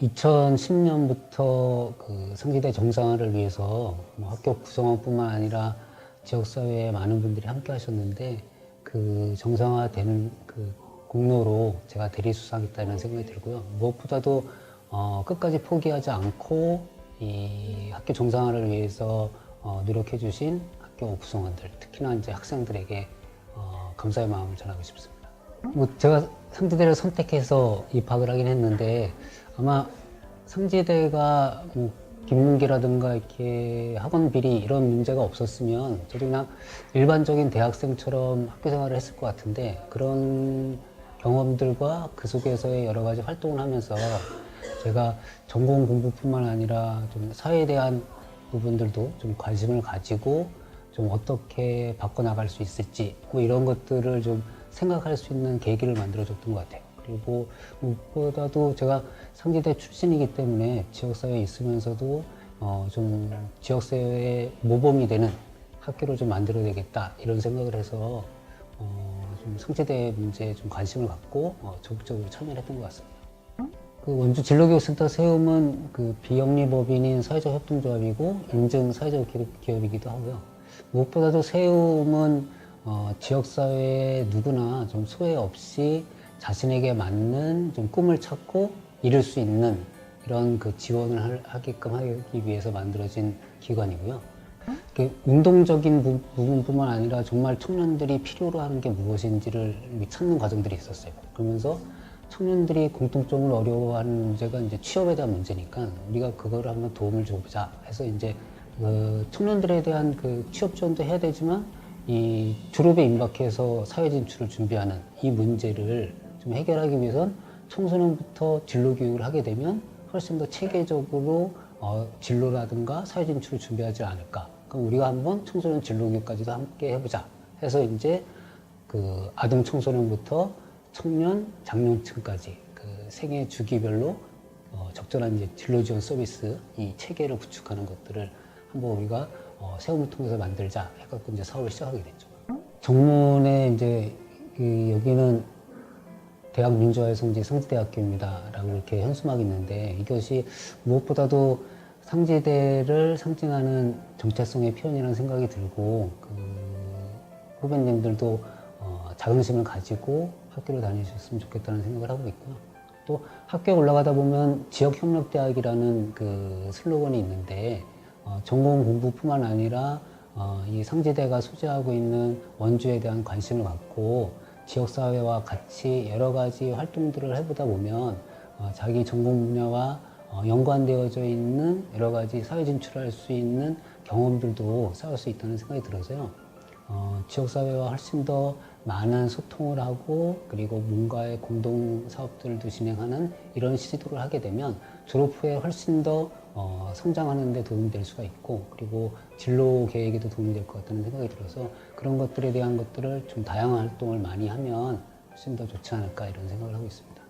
2010년부터 그 성지대 정상화를 위해서 뭐 학교 구성원뿐만 아니라 지역사회의 많은 분들이 함께 하셨는데 그 정상화되는 그 공로로 제가 대리수상했다는 생각이 들고요. 무엇보다도 어, 끝까지 포기하지 않고 이 학교 정상화를 위해서 어, 노력해 주신 학교 구성원들, 특히나 이제 학생들에게 어, 감사의 마음을 전하고 싶습니다. 뭐 제가 상지대를 선택해서 입학을 하긴 했는데 아마 상지대가 뭐 김문기라든가 이렇게 학원 비리 이런 문제가 없었으면 저도 그냥 일반적인 대학생처럼 학교 생활을 했을 것 같은데 그런 경험들과 그 속에서의 여러 가지 활동을 하면서 제가 전공 공부뿐만 아니라 좀 사회에 대한 부분들도 좀 관심을 가지고 좀 어떻게 바꿔나갈 수 있을지 뭐 이런 것들을 좀 생각할 수 있는 계기를 만들어줬던 것 같아요. 그리고 무엇보다도 제가 상지대 출신이기 때문에 지역사회에 있으면서도 어, 좀 지역사회의 모범이 되는 학교를 좀 만들어야 되겠다 이런 생각을 해서 어, 좀 상지대 문제에 좀 관심을 갖고 어, 적극적으로 참여를 했던 것 같습니다. 그 원주 진로교육센터 세움은 그 비영리법인인 사회적 협동조합이고 인증 사회적 기업- 기업이기도 하고요. 무엇보다도 세움은 어, 지역사회에 누구나 좀 소외 없이 자신에게 맞는 좀 꿈을 찾고 이룰 수 있는 이런 그 지원을 할- 하게끔 하기 위해서 만들어진 기관이고요. 그 운동적인 부, 부분뿐만 아니라 정말 청년들이 필요로 하는 게 무엇인지를 찾는 과정들이 있었어요. 그러면서 청년들이 공통적으로 어려워하는 문제가 이제 취업에 대한 문제니까 우리가 그거를 한번 도움을 줘보자 해서 이제 그 청년들에 대한 그 취업 지원도 해야 되지만 이 졸업에 임박해서 사회 진출을 준비하는 이 문제를 좀 해결하기 위해선 청소년부터 진로 교육을 하게 되면 훨씬 더 체계적으로 어, 진로라든가 사회 진출을 준비하지 않을까. 그럼 우리가 한번 청소년 진로 교육까지도 함께 해보자. 해서 이제 그 아동 청소년부터 청년 장년층까지 그 생애 주기별로 어, 적절한 이제 진로 지원 서비스 이 체계를 구축하는 것들을 한번 우리가 어, 세움을 통해서 만들자 해갖고 이제 사업을 시작하게 됐죠. 정문에 이제 그 여기는 대학 민주화의 성지 상지대학교입니다 라고 이렇게 현수막이 있는데 이것이 무엇보다도 상지대를 상징하는 정체성의 표현이라는 생각이 들고 그 후배님들도 어, 자긍심을 가지고 학교를 다니셨으면 좋겠다는 생각을 하고 있고요. 또 학교에 올라가다 보면 지역협력대학이라는 그 슬로건이 있는데 어, 전공 공부뿐만 아니라 어, 이 상지대가 소재하고 있는 원주에 대한 관심을 갖고 지역사회와 같이 여러 가지 활동들을 해보다 보면 어, 자기 전공 분야와 어, 연관되어져 있는 여러 가지 사회 진출할 수 있는 경험들도 쌓을 수 있다는 생각이 들어서요. 어, 지역사회와 훨씬 더 많은 소통을 하고 그리고 뭔가의 공동 사업들도 진행하는 이런 시도를 하게 되면 졸업 후에 훨씬 더 어, 성장하는 데 도움이 될 수가 있고 그리고 진로 계획에도 도움이 될 것 같다는 생각이 들어서 그런 것들에 대한 것들을 좀 다양한 활동을 많이 하면 훨씬 더 좋지 않을까 이런 생각을 하고 있습니다.